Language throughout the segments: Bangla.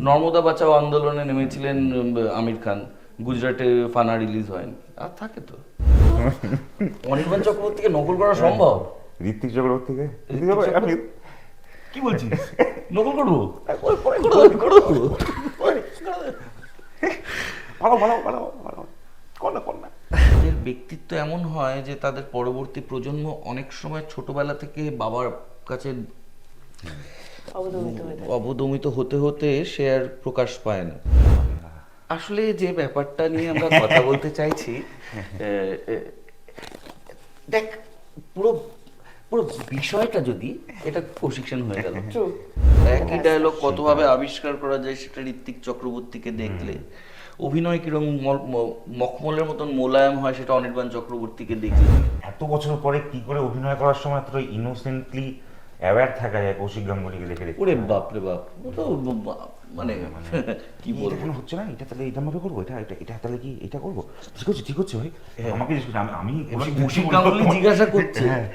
নর্মদা বাঁচাও আন্দোলনে নেমেছিলেন আমির খান। গুজরাটে ফানা রিলিজ হয়নি। আর থাকে তো। অনির্বাণ চক্রবর্তীকে নকল করা সম্ভব? ঋত্বিক চক্রবর্তীকে? চক্রবর্তী- কি বলছিস? নকল করব? ভালো ভালো ভালো ভালো কর না কর না। তাদের ব্যক্তিত্ব এমন হয় যে তাদের পরবর্তী প্রজন্ম অনেক সময় ছোটবেলা থেকে বাবার কাছে অবদমিত হতে হতে সে আর প্রকাশ পায় না। আসলে যে ব্যাপারটা নিয়ে আমরা কথা বলতে চাইছি দেখ পুরো পুরো বিষয়টা যদি এটা প্রশিক্ষণ হয়ে গেল। True. একই ডায়লগ কতভাবে আবিষ্কার করা যায় সেটা ঋত্বিক চক্রবর্তীকে দেখলে। অভিনয় কীরকম মল- ম- মখমলের মতন মোলায়েম হয় সেটা অনির্বাণ চক্রবর্তীকে দেখলে। এত বছর পরে কি করে অভিনয় করার সময় এত ইনোসেন্টলি অ্যাওয়্যার থাকা যায় কৌশিক গাঙ্গুলিকে দেখে দেখে। ওরে বাপ রে বাপ ও তো মানে কি বলব? কেন হচ্ছে না? এটা তাহলে এটা ভাবে করব? এটা এটা এটা তাহলে কি এটা করব? ঠিক হচ্ছে ঠিক হচ্ছে ভাই। আমাকে জিজ্ঞেস করছে, আমি কৌশিক গাঙ্গুলি জিজ্ঞাসা করছি। হ্যাঁ,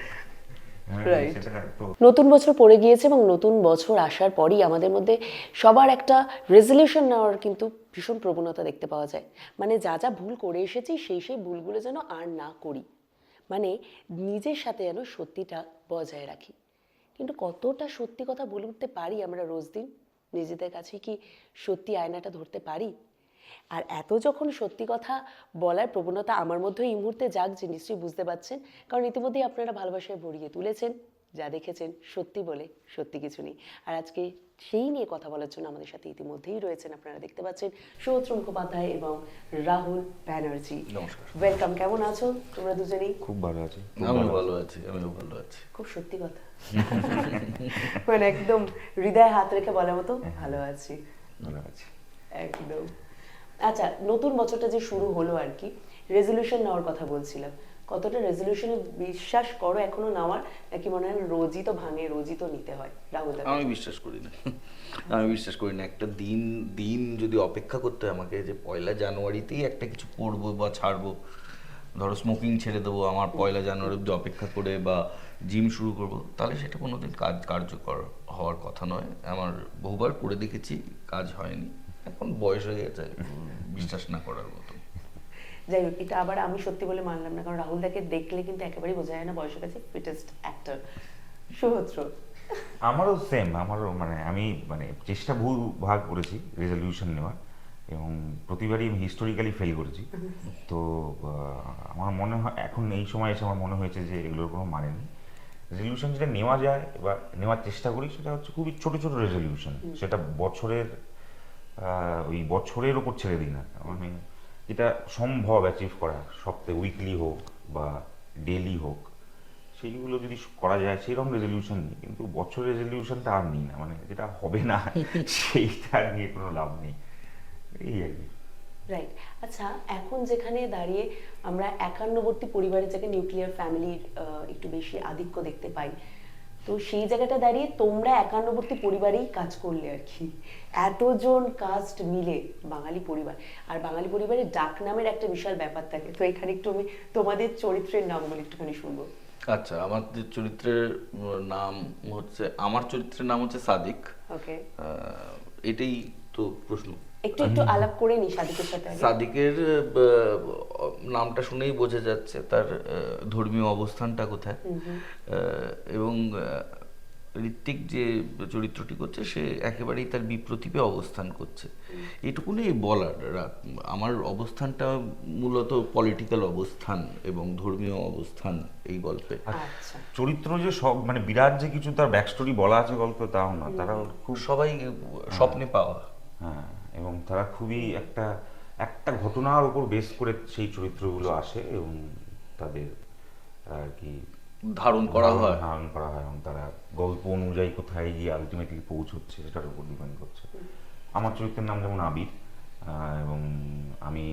হ্যাঁ, নতুন বছর পড়ে গিয়েছে এবং নতুন বছর আসার পরই আমাদের মধ্যে সবার একটা রেজলিউশন নেওয়ার কিন্তু ভীষণ প্রবণতা দেখতে পাওয়া যায়। মানে যা যা ভুল করে এসেছি সেই সেই ভুলগুলো যেন আর না করি। মানে নিজের সাথে যেন সত্যিটা বজায় রাখি। কিন্তু কতটা সত্যি কথা বলে উঠতে পারি আমরা রোজ দিন? নিজেদের কাছে কি সত্যি আয়নাটা ধরতে পারি? আর এত যখন সত্যি কথা বলার প্রবণতা আমার মধ্যে এই মুহূর্তে যাক যে নিশ্চয়ই বুঝতে পারছেন? কারণ ইতিমধ্যেই আপনারা ভালোবাসায় ভরিয়ে তুলেছেন, যা দেখেছেন সত্যি বলে সত্যি কিছু নেই। আর আজকে সেই নিয়ে কথা বলার জন্য আমাদের সাথে ইতিমধ্যেই রয়েছেন আপনারা দেখতে পাচ্ছেন সৌত্র মুখোপাধ্যায় এবং রাহুল ব্যানার্জি। ওয়েলকাম কেমন আছো? তোমরা দুজনেই? খুব ভালো আছে। আমিও ভালো আছি। আমিও ভালো আছি। খুব সত্যি কথা। মানে একদম হৃদয়ে হাত রেখে বলার মতো ভালো আছি। ভালো আছি। একদম। আচ্ছা নতুন বছরটা যে শুরু হলো আর কি রেজলিউশন নেওয়ার কথা বলছিলাম। কতটা রেজলিউশনে বিশ্বাস করো এখনও নেওয়ার নাকি মনে হয় রোজই তো ভাঙে, রোজই তো নিতে হয়? রাহুল আমি বিশ্বাস করি না। আমি বিশ্বাস করি না। একটা দিন দিন যদি অপেক্ষা করতে হয় আমাকে যে পয়লা জানুয়ারিতেই একটা কিছু করব বা ছাড়বো, ধরো স্মোকিং ছেড়ে দেবো, আমার পয়লা জানুয়ারি অব্দি অপেক্ষা করে বা জিম শুরু করব, তাহলে সেটা কোনোদিন কাজ কার্যকর হওয়ার কথা নয়। আমার বহুবার করে দেখেছি, কাজ হয়নি। এখন বয়স হয়ে গেছে, বিশ্বাস না করার মতো। যাই হোক এটা আবার আমি সত্যি বলে মানলাম না কারণ রাহুল দাকে দেখলে কিন্তু একেবারেই বোঝা যায় না বয়সের কাছে ফিটেস্ট অ্যাক্টর সুহত্র আমারও সেম আমারও মানে আমি মানে চেষ্টা ভুল ভাগ করেছি রেজলিউশন নেওয়ার এবং প্রতিবারই আমি হিস্টোরিক্যালি ফেল করেছি। তো আমার মনে হয় এখন এই সময় এসে আমার মনে হয়েছে যে এগুলোর কোনো মানে নেই। রেজলিউশন যেটা নেওয়া যায় বা নেওয়ার চেষ্টা করি সেটা হচ্ছে খুবই ছোট ছোট রেজলিউশন সেটা বছরের ওই বছরের ওপর ছেড়ে দিই না। মানে যেটা সম্ভব অ্যাচিভ করা সপ্তাহে উইকলি হোক বা ডেলি হোক সেইগুলো যদি করা যায় সেরকম রেজলিউশন নেই। কিন্তু বছর রেজলিউশনটা আর নেই না মানে যেটা হবে না সেইটা নিয়ে কোনো লাভ নেই। এই আর কি। রাইট আচ্ছা এখন যেখানে দাঁড়িয়ে আমরা একান্নবর্তী পরিবারের জায়গায় নিউক্লিয়ার ফ্যামিলির একটু বেশি আধিক্য দেখতে পাই তো সেই জায়গাটা দাঁড়িয়ে তোমরা একান্নবর্তী পরিবারেই কাজ করলে আর কি। এতজন কাস্ট মিলে বাঙালি পরিবার। আর বাঙালি পরিবারের ডাক নামের একটা বিশাল ব্যাপার থাকে। তো এখানে একটু আমি তোমাদের চরিত্রের নামগুলো একটুখানি শুনব। আচ্ছা আমাদের চরিত্রের নাম হচ্ছে আমার চরিত্রের নাম হচ্ছে সাদিক। ওকে এটাই তো প্রশ্ন। একটু একটু আলাপ করে নি সাদিকের সাথে সাদিকের নামটা শুনেই বোঝা যাচ্ছে তার ধর্মীয় অবস্থানটা কোথায়। এবং ঋত্বিক যে চরিত্রটি করছে সে একেবারেই তার বিপ্রতীপে অবস্থান করছে। এটুকুনি বলার আমার অবস্থানটা মূলত পলিটিক্যাল অবস্থান এবং ধর্মীয় অবস্থান এই গল্পে। আচ্ছা। চরিত্র যে সব মানে বিরাট যে কিছু তার ব্যাক স্টোরি বলা আছে গল্প তাও না। তারা খুব সবাই স্বপ্নে পাওয়া। হ্যাঁ। এবং তারা খুবই একটা একটা ঘটনার উপর বেশ করে সেই চরিত্রগুলো আসে এবং তাদের আর কি ধারণ করা হয়। ধারণ করা হয় এবং তারা গল্প অনুযায়ী কোথায় গিয়ে আলটিমেটলি পৌঁছচ্ছে সেটার উপর ডিপেন্ড করছে। আমার চরিত্রের নাম যেমন আবির এবং আমি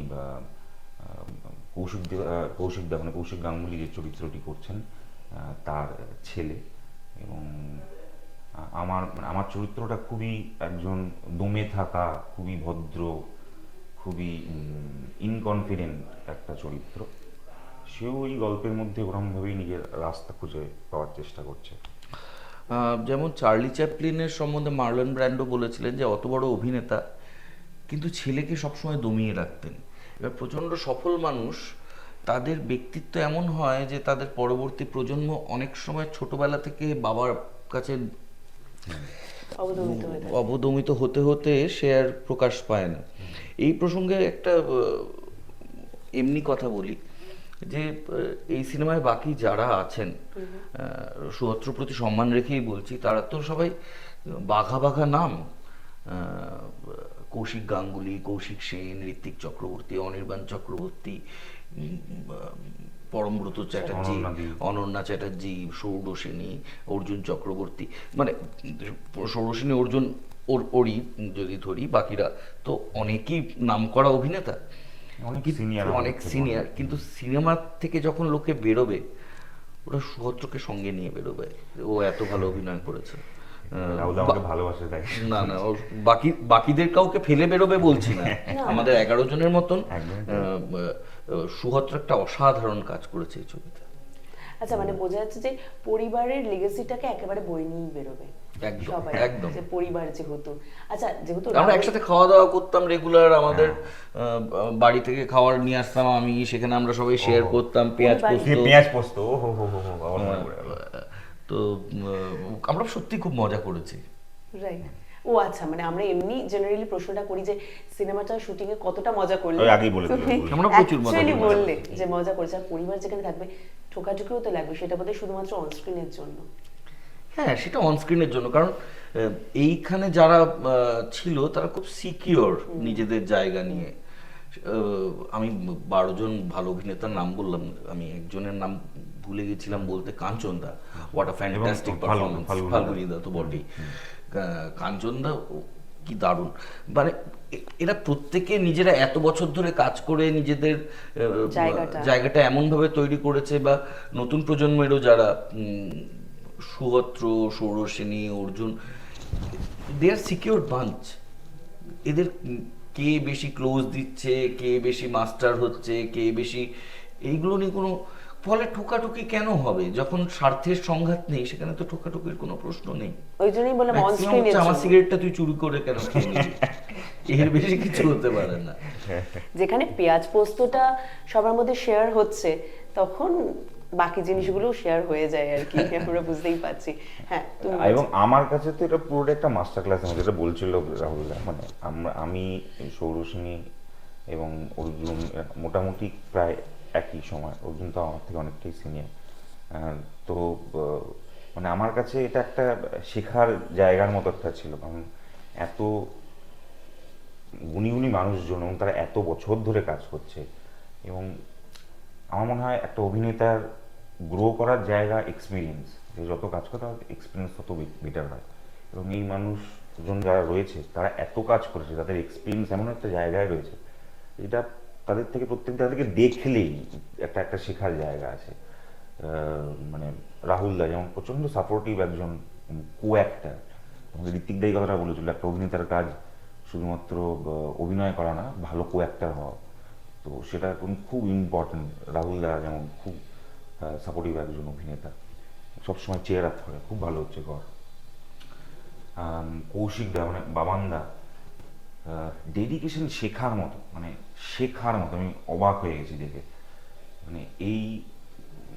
কৌশিক কৌশিক দা মানে কৌশিক গাঙ্গুলি যে চরিত্রটি করছেন তার ছেলে এবং আমার মানে আমার চরিত্রটা খুবই একজন দমে থাকা, খুবই ভদ্র, খুবই ইনকনফিডেন্ট একটা চরিত্র। সেও এই গল্পের মধ্যে ওরমভাবেই নিজের রাস্তা খুঁজে পাওয়ার চেষ্টা করছে। যেমন চার্লি চ্যাপলিনের সম্বন্ধে মার্লন ব্র্যান্ডো বলেছিলেন যে, অত বড় অভিনেতা কিন্তু ছেলেকে সবসময় দমিয়ে রাখতেন। এবার প্রচণ্ড সফল মানুষ, তাদের ব্যক্তিত্ব এমন হয় যে, তাদের পরবর্তী প্রজন্ম অনেক সময় ছোটবেলা থেকে বাবার কাছে অবদমিত হয়ে। অবদমিত হতে হতে সে আর প্রকাশ পায় না। এই প্রসঙ্গে একটা এমনি কথা বলি যে এই সিনেমায় বাকি যারা আছেন সুহত্র প্রতি সম্মান রেখেই বলছি তারা তো সবাই বাঘা বাঘা নাম কৌশিক গাঙ্গুলি কৌশিক সেন ঋত্বিক চক্রবর্তী অনির্বাণ চক্রবর্তী পরমব্রত চ্যাটার্জি। অনন্যা চ্যাটার্জি সৌরসেনী অর্জুন চক্রবর্তী মানে সৌরসেনী অর্জুন ওর ওরই যদি ধরি বাকিরা তো অনেকেই নামকরা অভিনেতা। অনেক সিনিয়র অনেক সিনিয়র কিন্তু সিনেমা থেকে যখন লোকে বেরোবে ওরা সুহত্রকে সঙ্গে নিয়ে বেরোবে। ও এত ভালো অভিনয় করেছে। রাহুল আমাকে ভালোবাসে তাই। না না বাকি বাকিদের কাউকে ফেলে বেরোবে বলছি না। আমাদের এগারো জনের মতন সুহত্র একটা অসাধারণ কাজ করেছে এই ছবিতে। আচ্ছা মানে বোঝা যাচ্ছে যে পরিবারের লেগেসিটাকে একেবারে বই নিয়েই বেরোবে একদম, পরিবার যেহেতু। আচ্ছা যেহেতু আমরা একসাথে খাওয়া দাওয়া করতাম রেগুলার আমাদের আহ, বাড়ি থেকে খাবার নিয়ে আসতাম আমি সেখানে আমরা সবাই শেয়ার করতাম পেঁয়াজ পোস্ত। পেঁয়াজ পোস্ত ও হো হো হো তো আমরা সত্যি খুব মজা করেছি। রাইট ও আচ্ছা মানে আমরা এমনি জেনারেলি প্রশ্নটা করি যে সিনেমাটা শুটিং এ কতটা মজা করলে? আগেই বলে আমরা প্রচুর মজা বললে যে মজা করেছে আর পরিবার যেখানে থাকবে ঠোকাঠুকিও তো লাগবে সেটা বোধহয় শুধুমাত্র অন স্ক্রিনের জন্য। হ্যাঁ সেটা অনস্ক্রিনের জন্য কারণ আহ, এইখানে যারা আহ, ছিল তারা খুব সিকিওর নিজেদের জায়গা নিয়ে। আমি বারো জন ভালো অভিনেতার নাম বললাম আমি একজনের নাম ভুলে গেছিলাম বলতে Kanchan da what a fantastic performance Falguni da. তো বটেই। কা- কাঞ্চন দা কি দারুণ। মানে এরা প্রত্যেকে নিজেরা এত বছর ধরে কাজ করে নিজেদের জায়গাটা। এমনভাবে তৈরি করেছে বা নতুন প্রজন্মেরও যারা উম, সুহত্র সৌরসেনী অর্জুন দে আর সিকিউর বাঞ্চ এদের কে বেশি ক্লোজ দিচ্ছে কে বেশি মাস্টার হচ্ছে কে বেশি এইগুলো নিয়ে কোনো ফলে ঠোকাঠুকি কেন হবে? যখন স্বার্থের সংঘাত নেই সেখানে তো ঠোকাঠুকির কোনো প্রশ্ন নেই। ওই জন্যই আমার সিগারেটটা তুই চুরি করে কেন এর বেশি কিছু হতে পারে না। যেখানে পেঁয়াজ পোস্তটা সবার মধ্যে শেয়ার হচ্ছে তখন বাকি জিনিসগুলো শেয়ার হয়ে যায় আর কি আমরা বুঝতেই পারছি। হ্যাঁ এবং আমার কাছে তো এটা পুরোটা একটা মাস্টার ক্লাস মতো যেটা বলছিল রাহুল মানে আমরা আমি সৌরসিনী এবং অর্জুন মোটামুটি প্রায় একই সময় অর্জুন তো আমার থেকে অনেকটাই সিনিয়র তো মানে আমার কাছে এটা একটা শেখার জায়গার মতো একটা ছিল কারণ এত গুণী গুণী মানুষজন এবং তারা এত বছর ধরে কাজ করছে এবং আমার মনে হয় একটা অভিনেতার গ্রো করার জায়গা এক্সপিরিয়েন্স যে যত কাজ করে তার এক্সপিরিয়েন্স তত বেটার হয়। এবং এই মানুষজন যারা রয়েছে, তারা এত কাজ করেছে, তাদের এক্সপিরিয়েন্স এমন একটা জায়গায় রয়েছে, এটা তাদের থেকে প্রত্যেক তাদেরকে দেখলেই একটা একটা শেখার জায়গা আছে। মানে রাহুল দা যেমন প্রচণ্ড সাপোর্টিভ একজন কো অ্যাক্টার আমাদের ঋত্বিক দাই কথাটা বলেছিল, একটা অভিনেতার কাজ শুধুমাত্র অভিনয় করা না, ভালো কো অ্যাক্টার হওয়া। তো সেটা এখন খুব ইম্পর্টেন্ট রাহুল দা যেমন খুব সাপোর্টিভ একজন অভিনেতা। সবসময় চেয়ার আপ করে খুব ভালো হচ্ছে ঘর। কৌশিক দা মানে বাবান দা ডেডিকেশন শেখার মতো মানে শেখার মতো, আমি অবাক হয়ে গেছি দেখে। মানে এই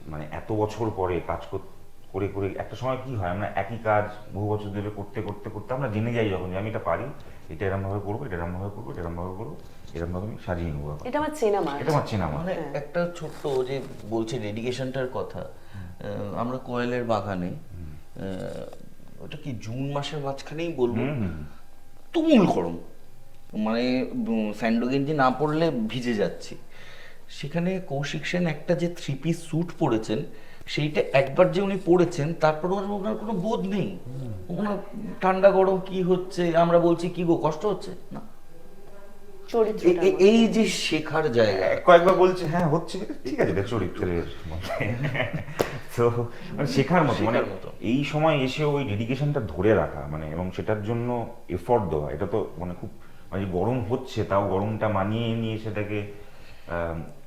মানে এত বছর পরে কাজ কর- করে একটা সময় কি হয়, আমরা একই কাজ বহু বছর ধরে করতে করতে করতে আমরা জেনে যাই যখন যে আমি এটা পারি, এটা এরম ভাবে করব, এটা এরম ভাবে করব, এটা এরম ভাবে করব। এরম ভাবে আমি সাজিয়ে নেব এটা আমার চেনা মাছ এটা আমার চেনা মানে হ্যাঁ। একটা ছোট্ট যে বলছে ডেডিকেশনটার কথা আহ, আমরা কোয়েলের বাগানে ওটা কি জুন মাসের মাঝখানেই বলব। তুমুল গরম। মানে স্যান্ডো গেঞ্জি না পরলে ভিজে যাচ্ছি। সেখানে কৌশিক সেন একটা যে থ্রি পিস স্যুট পরেছেন সেইটা একবার যে উনি পরেছেন তারপর আর ওনার কোনো বোধ নেই। ওনার ঠান্ডা গরম কি হচ্ছে আমরা বলছি কি গো কষ্ট হচ্ছে? না। চরিত্র এ- এ- এই যে শেখার জায়গা। কয়েকবার বলছে হ্যাঁ হচ্ছে ঠিক আছে চরিত্রের তো মানে শেখার মতো মানে এই সময় এসে ওই ডেডিকেশনটা ধরে রাখা মানে এবং সেটার জন্য এফোর্ট দেওয়া এটা তো মানে খুব মানে গরম হচ্ছে তাও গরমটা মানিয়ে নিয়ে সেটাকে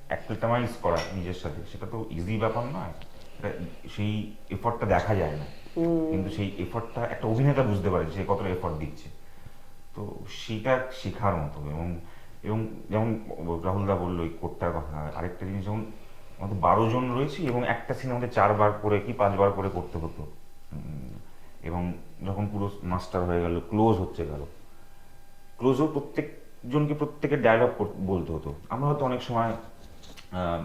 অ্যাক্লিটামাইজ করা নিজের সাথে সেটা তো ইজি ব্যাপার নয়। সেই এফোর্টটা দেখা যায় না। কিন্তু সেই এফর্টটা একটা অভিনেতা বুঝতে পারে যে কতটা এফর্ট দিচ্ছে। তো সেটা শেখার মতো এবং এবং যেমন রাহুলদা বলল ওই কোটটার কথা, আরেকটা জিনিস, যেমন আমাদের বারো জন রয়েছি এবং একটা সিনেমাতে চারবার করে কি পাঁচবার করে করতে হতো। এবং যখন পুরো মাস্টার হয়ে গেল, ক্লোজ হচ্ছে গেল ক্লোজও প্রত্যেকজনকে প্রত্যেকের ডায়লগ বলতে হতো। আমরা হয়তো অনেক সময়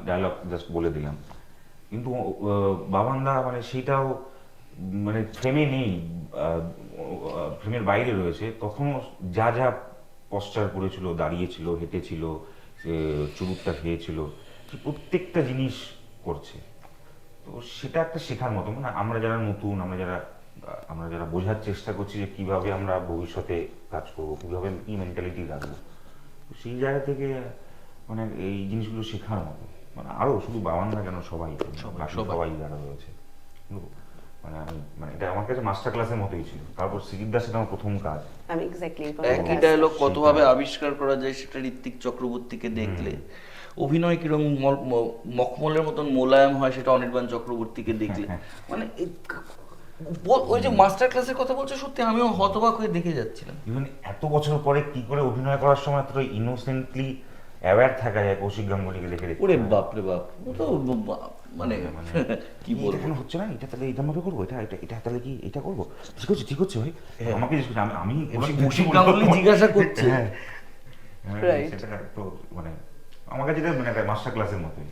ডায়লগ জাস্ট বলে দিলাম। কিন্তু বাবানদা মানে সেটাও মানে ফ্রেমে নেই ফ্রেমের বাইরে রয়েছে। তখনও যা যা পশ্চার করেছিল দাঁড়িয়েছিল হেঁটেছিল সে চুরুটটা খেয়েছিল প্রত্যেকটা জিনিস করছে। তো সেটা একটা শেখার মতো মানে আমরা যারা নতুন আমরা যারা আমরা যারা বোঝার চেষ্টা করছি যে কীভাবে আমরা ভবিষ্যতে কাজ করব কীভাবে কি মেন্টালিটি রাখব তো সেই জায়গা থেকে মানে এই জিনিসগুলো শেখার মতো। মানে আরও শুধু বাবান না কেন সবাই সবাই। যারা রয়েছে। মানে মানে এটা আমার কাছে মাস্টার ক্লাসের মতোই ছিল। তারপর সিরিদ্দার সেটা আমার প্রথম কাজ। আমি এক্স্যাক্টলি একই ডায়লগ কতভাবে আবিষ্কার করা যায় সেটা ঋত্বিক চক্রবর্তীকে দেখলে। অভিনয় কীরকম মল- মখমলের মতন মোলায়েম হয় সেটা অনির্বাণ চক্রবর্তীকে দেখলে। মানে ওই যে মাস্টার ক্লাসের কথা বলছো সত্যি আমিও হতবাক হয়ে দেখে যাচ্ছিলাম। ইভেন এত বছর পরে কি করে অভিনয় করার সময় এতটা ইনোসেন্টলি অ্যাওয়ার থাকা যায় কৌশিক গাঙ্গুলিকে দেখে দেখে ওরে বাপ রে বাপ ও তো মানে কি বলব? কেন হচ্ছে না? এটা তাহলে এটা ভাবে করব? এটা এটা এটা তাহলে কি এটা করব? ঠিক হচ্ছে ঠিক হচ্ছে ভাই। আমাকে জিজ্ঞেস করছে, আমি কৌশিক গাঙ্গুলি জিজ্ঞাসা করছে। হ্যাঁ। হ্যাঁ, সেটা তো মানে আমার কাছে মানে মাস্টার ক্লাসের মতোই।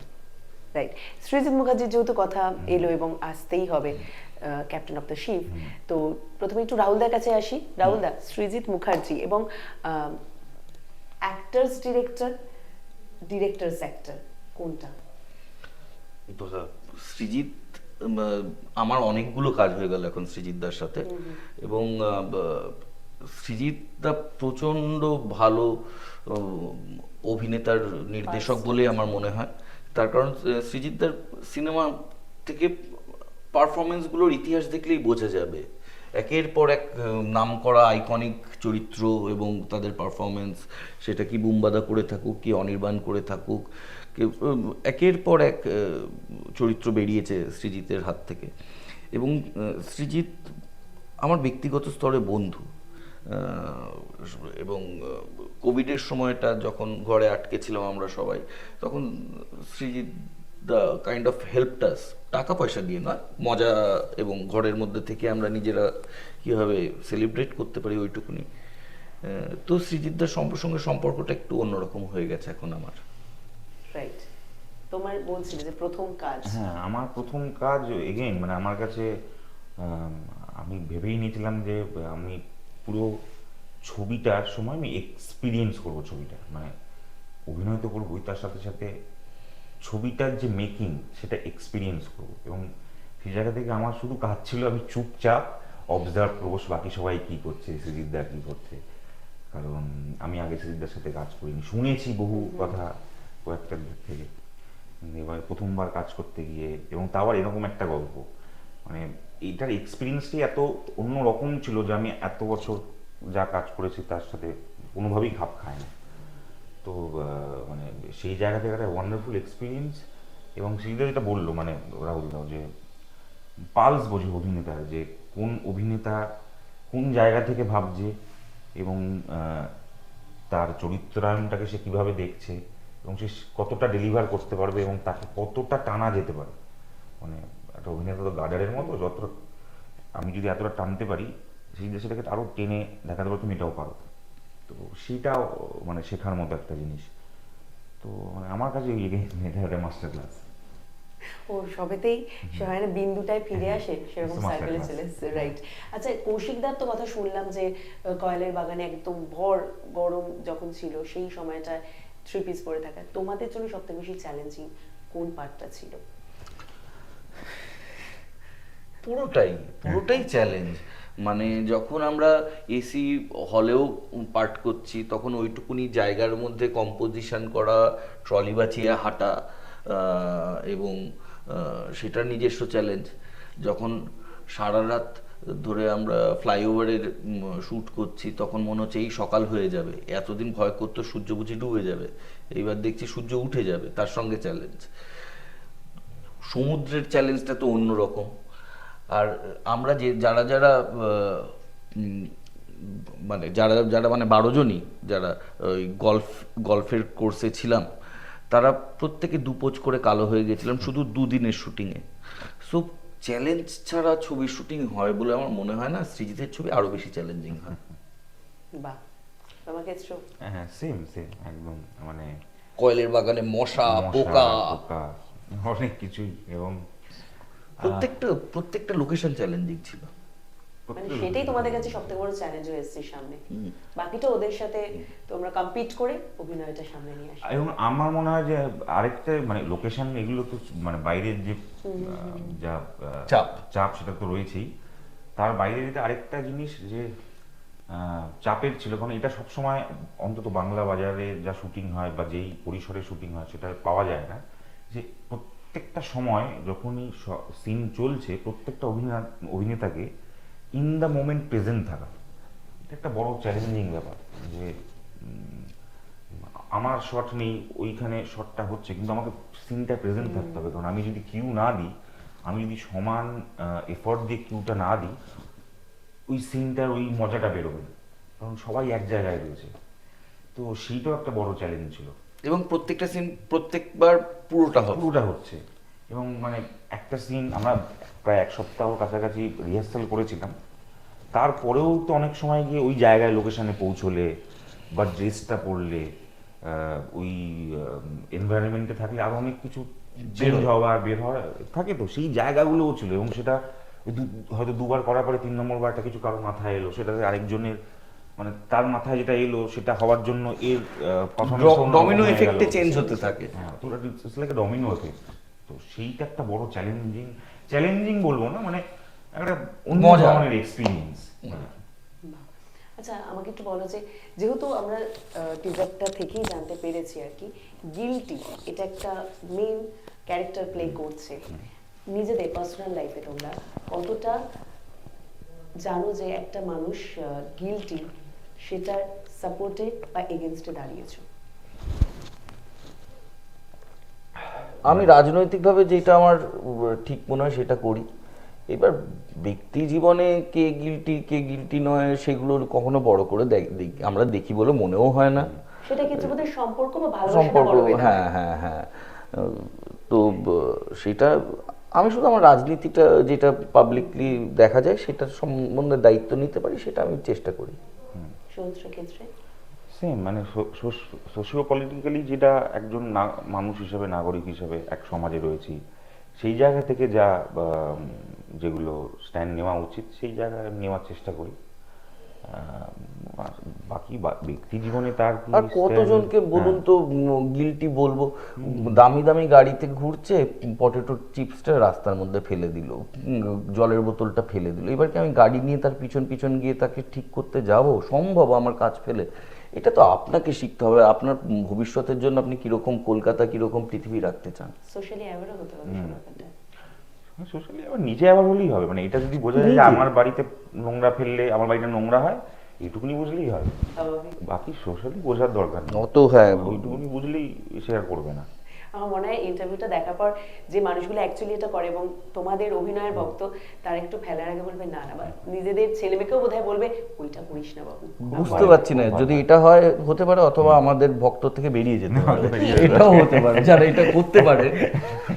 রাইট সৃজিত মুখার্জির যেহেতু কথা এলো এবং আসতেই হবে ক্যাপ্টেন অফ দ্য শিপ তো প্রথমে একটু রাহুলদার কাছে আসি। রাহুলদা সৃজিত মুখার্জি এবং অ্যাক্টার্স ডিরেক্টর ডিরেক্টরস অ্যাক্টর কোনটা? সৃজিত আমার অনেকগুলো কাজ হয়ে গেল এখন সৃজিতদার সাথে। এবং সৃজিতদা প্রচণ্ড ভালো অভিনেতার নির্দেশক বলে আমার মনে হয়। তার কারণ সৃজিতদার সিনেমা থেকে পারফরমেন্সগুলোর ইতিহাস দেখলেই বোঝা যাবে। একের পর এক আহ, নামকরা আইকনিক চরিত্র এবং তাদের পারফরমেন্স সেটা কি বুম্বাদা করে থাকুক কি অনির্বাণ করে থাকুক একের পর এক চরিত্র বেরিয়েছে সৃজিতের হাত থেকে। এবং সৃজিত আমার ব্যক্তিগত স্তরে বন্ধু। এবং কোভিডের সময়টা যখন ঘরে আটকে ছিলাম আমরা সবাই তখন সৃজিত দ্য কাইন্ড অফ হেল্পটাস টাকা পয়সা দিয়ে নয় মজা এবং ঘরের মধ্যে থেকে আমরা নিজেরা কীভাবে সেলিব্রেট করতে পারি ওইটুকুনি। তো সৃজিতদার সঙ্গে সম্পর্কটা একটু অন্যরকম হয়ে গেছে এখন আমার। রাইট তোমার বলছিলে যে প্রথম কাজ। হ্যাঁ আমার প্রথম কাজ এগেইন মানে আমার কাছে আমি ভেবেই নিয়েছিলাম যে আমি পুরো ছবিটার সময় আমি এক্সপিরিয়েন্স করব ছবিটা। মানে অভিনয় তো করবোই তার সাথে সাথে ছবিটার যে মেকিং সেটা এক্সপিরিয়েন্স করব। এবং সেই জায়গা থেকে আমার শুধু কাজ ছিল আমি চুপচাপ অবজার্ভ করব বাকি সবাই কি করছে সুজিতদা কি করছে। কারণ আমি আগে সুজিতদার সাথে কাজ করিনি। শুনেছি বহু কথা কয়েকটা দিক থেকে। এবার প্রথমবার কাজ করতে গিয়ে এবং তাও আবার এরকম একটা গল্প। মানে এইটার এক্সপিরিয়েন্সটি এত অন্য রকম ছিল যে আমি এত বছর যা কাজ করেছি তার সাথে কোনোভাবেই খাপ খায় না তো মানে সেই জায়গা থেকে একটা ওয়ান্ডারফুল এক্সপিরিয়েন্স এবং সেইটা যেটা বলল মানে রাহুল দাও যে পালস বোঝে অভিনেতার যে কোন অভিনেতা কোন জায়গা থেকে ভাবছে এবং তার চরিত্রায়নটাকে সে কীভাবে দেখছে এবং সে কতটা ডেলিভার করতে পারবে এবং তাকে কতটা টানা যেতে পারে। মানে একটা অভিনেতা তো গার্ডারের মতো যত আমি যদি এতটা টানতে পারি, সেই সেটাকে আরও টেনে দেখাতে পারো, তুমি এটাও পারো। তো সেটাও মানে শেখার মতো একটা জিনিস। তো মানে আমার কাছে এটা একটা মাস্টার ক্লাস ও সবেতেই সে হয় না বিন্দুটায় ফিরে আসে সেরকম সার্কেলে চলে এসছে রাইট আচ্ছা কৌশিকদার তো কথা শুনলাম যে কয়েলের বাগানে একদম ভর গরম যখন ছিল সেই সময়টায় থ্রি পিস পরে থাকা। তোমাদের জন্য সবথেকে বেশি চ্যালেঞ্জিং কোন পার্টটা ছিল? পুরোটাই পুরোটাই চ্যালেঞ্জ মানে যখন আমরা এসি হলেও পার্ট করছি, তখন ওইটুকুনি জায়গার মধ্যে কম্পোজিশন করা ট্রলি বাঁচিয়ে হাঁটা এবং সেটার নিজস্ব চ্যালেঞ্জ যখন সারা রাত ধরে আমরা ফ্লাইওভারের শ্যুট করছি, তখন মনে হচ্ছে এই সকাল হয়ে যাবে। এতদিন ভয় করতো সূর্য বুঝি ডুবে যাবে। এইবার দেখছি সূর্য উঠে যাবে, তার সঙ্গে চ্যালেঞ্জ সমুদ্রের চ্যালেঞ্জটা তো অন্যরকম। আর আমরা যে যারা যারা মানে যারা যারা মানে বারো জনই যারা ওই গল্ফ গল্ফের কোর্সে ছিলাম তারা প্রত্যেকে দুপোচ করে কালো হয়ে গেছিলাম শুধু দুদিনের শুটিংয়ে। সো চ্যালেঞ্জ ছাড়া ছবির শুটিং হয় বলে আমার মনে হয় না সৃজিতের ছবি আরও বেশি চ্যালেঞ্জিং হয়। বাহ হ্যাঁ সেম সেম একদম মানে কয়েলের বাগানে মশা পোকা অনেক কিছুই এবং প্রত্যেকটা প্রত্যেকটা লোকেশন চ্যালেঞ্জিং ছিল। মানে সেটাই তোমাদের কাছে সবথেকে বড় চ্যালেঞ্জ হয়ে এসছে সামনে। বাকিটা ওদের সাথে তোমরা কম্পিট করে অভিনয়টা সামনে নিয়ে আসো এবং আমার মনে হয় যে আরেকটা মানে লোকেশন এগুলো তো মানে বাইরের যে যা চাপ। চাপ সেটা তো রয়েছেই। তার বাইরে যেটা আরেকটা জিনিস যে আহ, চাপের ছিল কারণ এটা সবসময় অন্তত বাংলা বাজারে যা শুটিং হয় বা যেই পরিসরে শুটিং হয় সেটা পাওয়া যায় না। যে প্রত্যেকটা সময় যখনই সিন চলছে প্রত্যেকটা অভিনেতা অভিনেতাকে ইন দ্য মোমেন্ট প্রেজেন্ট থাকা। এটা একটা বড় চ্যালেঞ্জিং ব্যাপার যে আমার শট নেই ওইখানে শটটা হচ্ছে কিন্তু আমাকে সিনটা প্রেজেন্ট থাকতে হবে। কারণ আমি যদি কিউ না দিই আমি যদি সমান এফর্ট দিয়ে কিউটা না দিই ওই সিনটার ওই মজাটা বেরোবে কারণ সবাই এক জায়গায় রয়েছে। তো সেইটাও একটা বড় চ্যালেঞ্জ ছিল। এবং প্রত্যেকটা সিন প্রত্যেকবার পুরোটা পুরোটা হচ্ছে। এবং মানে একটা সিন আমরা প্রায় এক সপ্তাহ কাছাকাছি রিহার্সাল করেছিলাম। তারপরেও তো অনেক সময় গিয়ে ওই জায়গায় লোকেশনে পৌঁছলে বা ড্রেসটা পরলে ওই এনভায়রনমেন্টে থাকলে আরও অনেক কিছু চেঞ্জ হওয়া বের হওয়া থাকে তো। সেই জায়গাগুলোও ছিল এবং সেটা হয়তো দুবার করার পরে তিন নম্বর বারটা কিছু কারও মাথায় এলো। সেটাতে আরেকজনের মানে তার মাথায় যেটা এলো সেটা হওয়ার জন্য এর ডমিনো এফেক্টে চেঞ্জ হতে থাকে। হ্যাঁ তো ইটস লাইক ডমিনো এফেক্ট তো সেইটা একটা বড় চ্যালেঞ্জিং চ্যালেঞ্জিং বলব না মানে একটা অন্য। ধরনের এক্সপিরিয়েন্স আচ্ছা আমাকে একটু বলো যে যেহেতু আমরা টিজারটা থেকেই জানতে পেরেছি আর কি গিলটি এটা একটা মেন ক্যারেক্টার প্লে করছে। নিজেদের পার্সোনাল লাইফে তোমরা কতটা জানো যে একটা মানুষ গিলটি সেটার সাপোর্টে বা এগেনস্টে দাঁড়িয়েছো। আমি রাজনৈতিকভাবে যেটা আমার ঠিক মনে হয় সেটা করি। এবার ব্যক্তি জীবনে কে গিলটি কে গিলটি নয় সেগুলো কখনো বড় করে আমরা দেখি বলে মনেও হয় না। সেটা বোধহয় সম্পর্ক বা সম্পর্ক হ্যাঁ হ্যাঁ হ্যাঁ তো সেটা আমি শুধু আমার রাজনীতিটা যেটা পাবলিকলি দেখা যায় সেটার সম্বন্ধে দায়িত্ব নিতে পারি সেটা আমি চেষ্টা করি। সমুদ্র ক্ষেত্রে? সেম মানে সোশিও পলিটিক্যালি যেটা একজন মানুষ হিসেবে, নাগরিক হিসেবে এক সমাজে রয়েছি, সেই জায়গা থেকে যা যেগুলো স্ট্যান্ড নেওয়া উচিত, সেই জায়গায় নেওয়ার চেষ্টা করি। বাকি ব্যক্তি জীবনে তার আর কতজনকে বলুন তো গিলটি বলব? দামি দামি গাড়িতে ঘুরছে পটেটো চিপসটা রাস্তার মধ্যে ফেলে দিল জলের বোতলটা ফেলে দিল। এবার কি আমি গাড়ি নিয়ে তার পিছন পিছন গিয়ে তাকে ঠিক করতে যাব? সম্ভব আমার কাজ ফেলে? এটা তো আপনাকে শিখতে হবে। আপনার ভবিষ্যতের জন্য আপনি কীরকম কলকাতা কীরকম পৃথিবী রাখতে চান? সোশ্যালি অ্যাওয়ারও হতে হবে সোশ্যালি আবার নিজে আবার হলেই হবে। মানে এটা যদি বোঝা যায় যে আমার বাড়িতে নোংরা ফেললে আমার বাড়িটা নোংরা হয় এইটুকুনি বুঝলেই হয়। বাকি সোশ্যালি বোঝার দরকার নেই। অত হ্যাঁ। ওইটুকুনি বুঝলেই শেয়ার করবে না। আমার মনে হয় ইন্টারভিউটা দেখার পর যে মানুষগুলো অ্যাকচুয়ালি এটা করে এবং তোমাদের অভিনয়ের ভক্ত তারা একটু ফেলার আগে বলবে না না নিজেদের ছেলে মেয়েকেও বোধহয় বলবে ওইটা করিস না বাবু। বুঝতে পারছি না যদি এটা হয় হতে পারে অথবা আমাদের ভক্ত থেকে বেরিয়ে যেতে পারে। এটাও হতে পারে যারা এটা করতে পারে।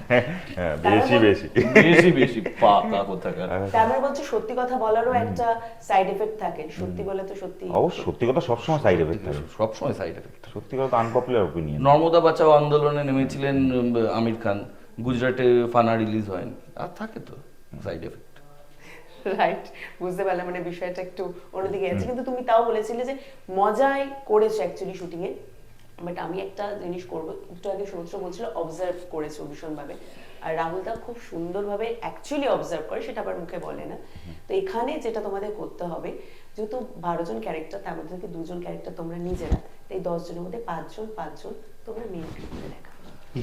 হ্যাঁ বেশি বেশি। বেশি বেশি পাকা কোথাকার। তার মানে বলছে সত্যি কথা বলারও একটা সাইড এফেক্ট থাকে। সত্যি বলে তো সত্যি অবশ্য সত্যি কথা সবসময় সাইড এফেক্ট থাকে। সবসময় সাইড এফেক্ট সত্যি কথা তো আনপপুলার ওপিনিয়ন নর্মদা বাঁচাও আন্দোলনে নেমেছিলেন উম, আমির খান গুজরাটে ফানা রিলিজ হয়নি। আর থাকে তো সাইড এফেক্ট রাইট বুঝতে পারলাম মানে বিষয়টা একটু অন্যদিকে কিন্তু তুমি তাও বলেছিলে যে মজাই করেছ অ্যাকচুয়ালি শুটিং এ। বাট আমি একটা জিনিস করব একটু আগে সমুদ্র বলছিল অবজার্ভ করেছ ভীষণভাবে। আর রাহুল দা খুব সুন্দরভাবে অ্যাকচুয়ালি অবজার্ভ করে সেটা আবার মুখে বলে না। তো এখানে যেটা তোমাদের করতে হবে যেহেতু বারো জন ক্যারেক্টার তার মধ্যে থেকে দুজন ক্যারেক্টার তোমরা নিজেরা এই দশ জনের মধ্যে পাঁচজন পাঁচজন তোমরা মেন দেখা কি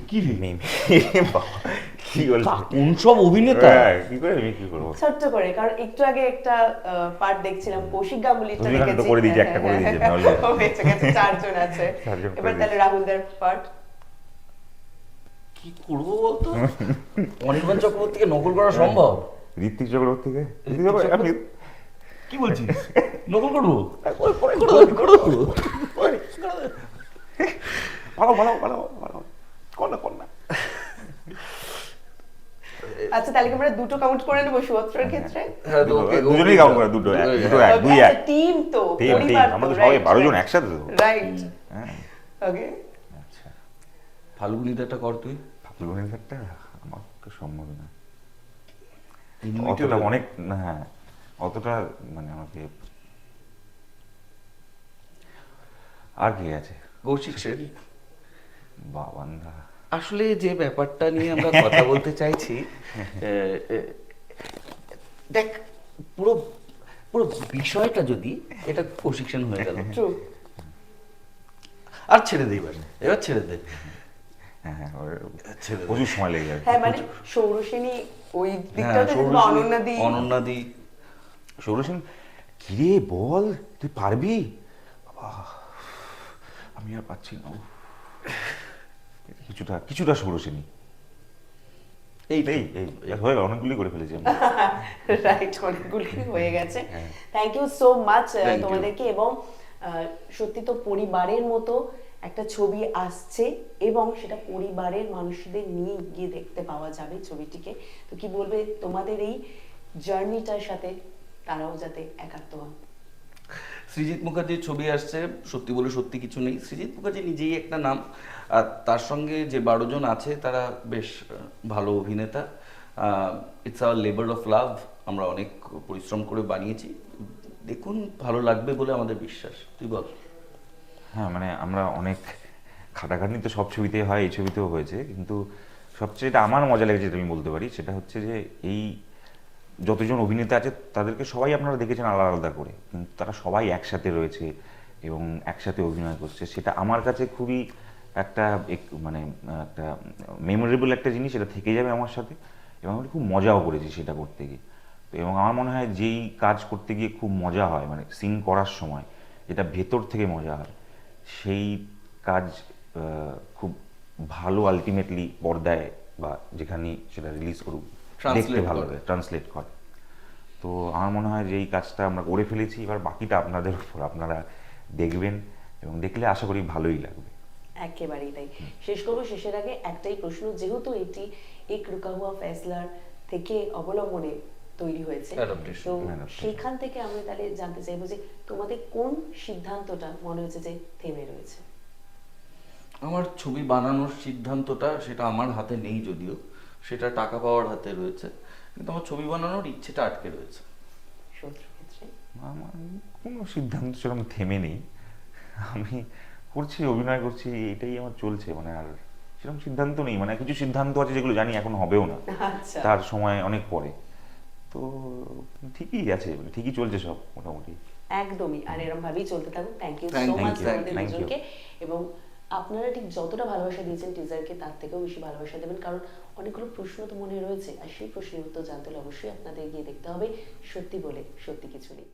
কি কোন সব অভিনেতা। হ্যাঁ, কি করে আমি কি করব? ছোট্ট করে কারণ একটু আগে একটা পার্ট দেখছিলাম কৌশিক গাঙ্গুলিটা দেখেছি করে দিয়েছি, একটা করে দিয়েছি, হয়েছে গেছে, চারজন আছে। এবার তাহলে। রাহুলদার পার্ট কি করব বলতো? অনির্বাণ চক্রবর্তীকে নকল করা সম্ভব? ঋত্বিক চক্রবর্তীকে? ঋত্বিক চক্রবর্তী, কি বলছিস? নকল করব? ভালো ভালো ভালো ভালো। কর না কর না আচ্ছা তাহলে আমরা দুটো কাউন্ট করে নেব শুভত্রের ক্ষেত্রে? হ্যাঁ, তো ওকে- দুজনেই কাউন্ট করে দুটো এক, দুটো এক দুই এক। টিম তো টিম টিম পরিবার আমরা তো সবাই বারো জন একসাথে তো। রাইট হ্যাঁ। ওকে আচ্ছা। ফাল্গুনিতে একটা কর তুই। ফাল্গুনের একটা আমার পক্ষে সম্ভব না। অতটা অনেক হ্যাঁ অতটা মানে আমাকে আর কি আছে? কৌশিক সেন বাবান্দা আসলে যে ব্যাপারটা নিয়ে আমরা কথা বলতে চাইছি দেখ পুরো পুরো বিষয়টা যদি এটা সেন হয়ে গেল। আর ছেড়ে দে এবার এবার ছেড়ে দে। হ্যাঁ হ্যাঁ ওর- ছেড়ে দে। প্রচুর সময় লেগে যাবে। হ্যাঁ মানে সৌরসেনী ওই অনন্যাদি সৌরসেন কিরে বল তুই পারবি? বাবা, আমি আর পাচ্ছি না। কিছুটা কিছুটা সৌরসেনী এই এই এই হয়ে গেল অনেকগুলি করে ফেলেছি আমি রাইট অনেকগুলি হয়ে গেছে। থ্যাংক ইউ সো মাচ তোমাদেরকে এবং আহ, সত্যি তো পরিবারের মতো একটা ছবি আসছে এবং সেটা পরিবারের মানুষদের নিয়ে গিয়ে দেখতে পাওয়া যাবে ছবিটিকে। তো কি বলবে তোমাদের এই জার্নিটার সাথে? তারাও যাতে একাত্ম হন সৃজিৎ মুখার্জির ছবি আসছে, সত্যি বলে সত্যি কিছু নেই। সৃজিৎ মুখার্জি নিজেই একটা নাম, আর তার সঙ্গে যে বারো জন আছে, তারা বেশ ভালো অভিনেতা। It's our labour of love আমরা অনেক পরিশ্রম করে বানিয়েছি। দেখুন, ভালো লাগবে বলে আমাদের বিশ্বাস। তুই বল। হ্যাঁ মানে আমরা অনেক খাটাখাটনি তো সব ছবিতেই হয়, এই ছবিতেও হয়েছে। কিন্তু সবচেয়ে যেটা আমার মজা লেগেছে, যেটা আমি বলতে পারি, সেটা হচ্ছে যে এই যতজন অভিনেতা আছে, তাদেরকে সবাই আপনারা দেখেছেন আলাদা আলাদা করে। কিন্তু তারা সবাই একসাথে রয়েছে এবং একসাথে অভিনয় করছে। সেটা আমার কাছে খুবই একটা এক- মানে একটা মেমোরেবল একটা জিনিস এটা থেকে যাবে আমার সাথে। এবং আমি খুব মজাও করেছি সেটা করতে গিয়ে। তো এবং আমার মনে হয় যেই কাজ করতে গিয়ে খুব মজা হয় মানে সিন করার সময় যেটা ভেতর থেকে মজা হয়, সেই কাজ খুব ভালো আলটিমেটলি পর্দায় বা যেখানে সেটা রিলিজ করুক। দেখতে ভালো। লাগে ট্রান্সলেট করে। তো আমার মনে হয় যে এই কাজটা আমরা করে ফেলেছি এবার বাকিটা আপনাদের উপর আপনারা দেখবেন এবং দেখলে আশা করি ভালোই লাগবে। একেবারেই তাই। শেষ করব শেষের আগে একটাই প্রশ্ন যেহেতু এটি এক রুকা হুয়া ফেসলার থেকে অবলম্বনে তৈরি হয়েছে তো সেখান থেকে আমরা তাহলে জানতে চাইব যে তোমাদের কোন সিদ্ধান্তটা মনে হচ্ছে যে থেমে রয়েছে? আমার ছবি বানানোর সিদ্ধান্তটা সেটা আমার হাতে নেই যদিও। সেটা টাকা পাওয়ার হাতে রয়েছে। কিন্তু আমার ছবি বানানোর ইচ্ছেটা আটকে রয়েছে। আমার কোনো সিদ্ধান্ত সেরকম থেমে নেই। আমি করছি অভিনয় করছি এটাই আমার চলছে। মানে আর সেরকম সিদ্ধান্ত নেই। মানে কিছু সিদ্ধান্ত আছে যেগুলো জানি এখন হবেও না। আচ্ছা। তার সময় অনেক পরে। তো ঠিকই আছে মানে ঠিকই চলছে সব মোটামুটি। একদমই। আর এরকম ভাবেই চলতে থাকুক। Thank you so much you. দুজনকে। এবং আপনারা ঠিক যতটা ভালোবাসা দিয়েছেন টিজারকে, তার থেকেও বেশি ভালোবাসা দেবেন। কারণ অনেকগুলো প্রশ্ন তো মনে রয়েছে, আর সেই প্রশ্নের উত্তর জানতে হলে অবশ্যই আপনাদের গিয়ে দেখতে হবে সত্যি বলে, সত্যি কিছু নেই।